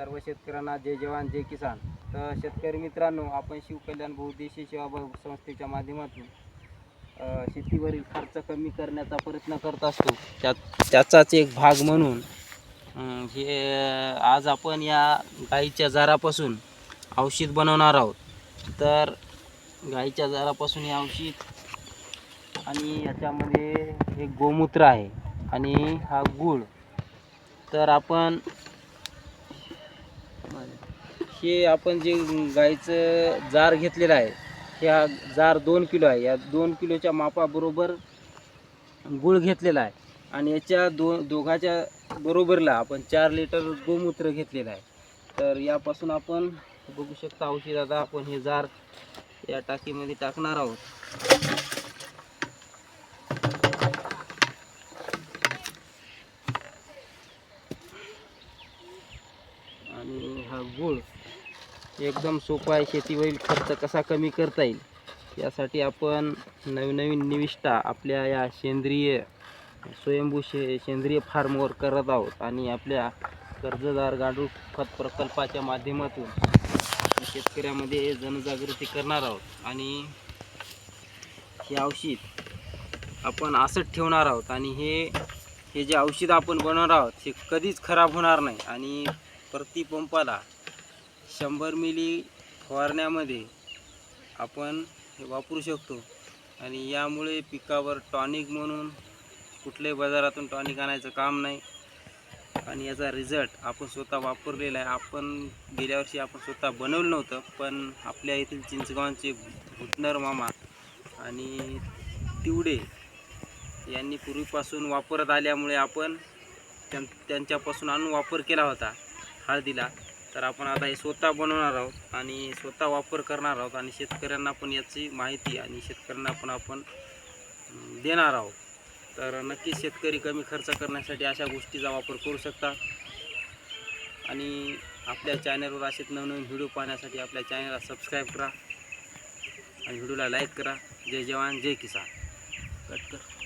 सर्व शेतकऱ्यांना जय जवान जय किसान. तर शेतकरी मित्रांनो आपण शिवकल्याण बहुद्देशीय सेवा संस्थेच्या माध्यमातून शेतीवरील खर्च कमी करण्याचा प्रयत्न करत असतो. त्या त्याचाच एक भाग म्हणून हे आज आपण या गाईच्या जारापासून औषध बनवणार आहोत. तर गाईच्या जारापासून हे औषध आणि याच्यामध्ये हे गोमूत्र आहे आणि हा गूळ. तर आपण हे आपण जे गाईचं जार घेतलेलं आहे ह्या जार दोन किलो आहे. या दोन किलोच्या मापाबरोबर गूळ घेतलेला आहे आणि याच्या दो दोघाच्या बरोबरला आपण चार लिटर गोमूत्र घेतलेलं आहे. तर यापासून आपण बघू शकता औषध आपण हे जार या टाकीमध्ये टाकणार आहोत. आणि हा गूळ एकदम सोपा आहे. शेतीवरील खर्च कसा कमी करता येईल? यासाठी आपण नवनवीन निविष्ठा आपल्या या सेंद्रिय स्वयंभू शे सेंद्रिय फार्मवर करत आहोत. आणि आपल्या कर्जदार गांडूळ खत प्रकल्पाच्या माध्यमातून शेतकऱ्यामध्ये जनजागृती करणार आहोत. आणि हे औषध आपण असंच ठेवणार आहोत. आणि हे हे जे औषध आपण बनवणार आहोत हे कधीच खराब होणार नाही. आणि प्रति पंपाला शंभर मिली फवारण्यामध्ये आपण हे वापरू शकतो. आणि यामुळे पिकावर टॉनिक म्हणून कुठल्याही बाजारातून टॉनिक आणायचं काम नाही. आणि याचा रिझल्ट आपण स्वतः वापरलेला आहे. आपण गेल्या वर्षी आपण स्वतः बनवलं नव्हतं पण आपल्या येथील चिंचगावांचे भुटनर मामा आणि तिवडे यांनी पूर्वीपासून वापरत आल्यामुळे आपण त्यां त्यांच्यापासून आणून वापर केला होता. हळदीला तर आपण आता हे स्वतः बनवणार आहोत आणि स्वतः वापर करणार आहोत आणि शेतकऱ्यांना पण याची माहिती आणि शेतकऱ्यांना पण आपण देणार आहोत. तर नक्कीच शेतकरी कमी खर्च करण्यासाठी अशा गोष्टीचा वापर करू शकता. आणि आपल्या चॅनलवर असेच नवनवीन व्हिडिओ पाहण्यासाठी आपल्या चॅनलला सबस्क्राईब करा आणि व्हिडिओला लाईक करा. जय जवान जय किसान. कट कर.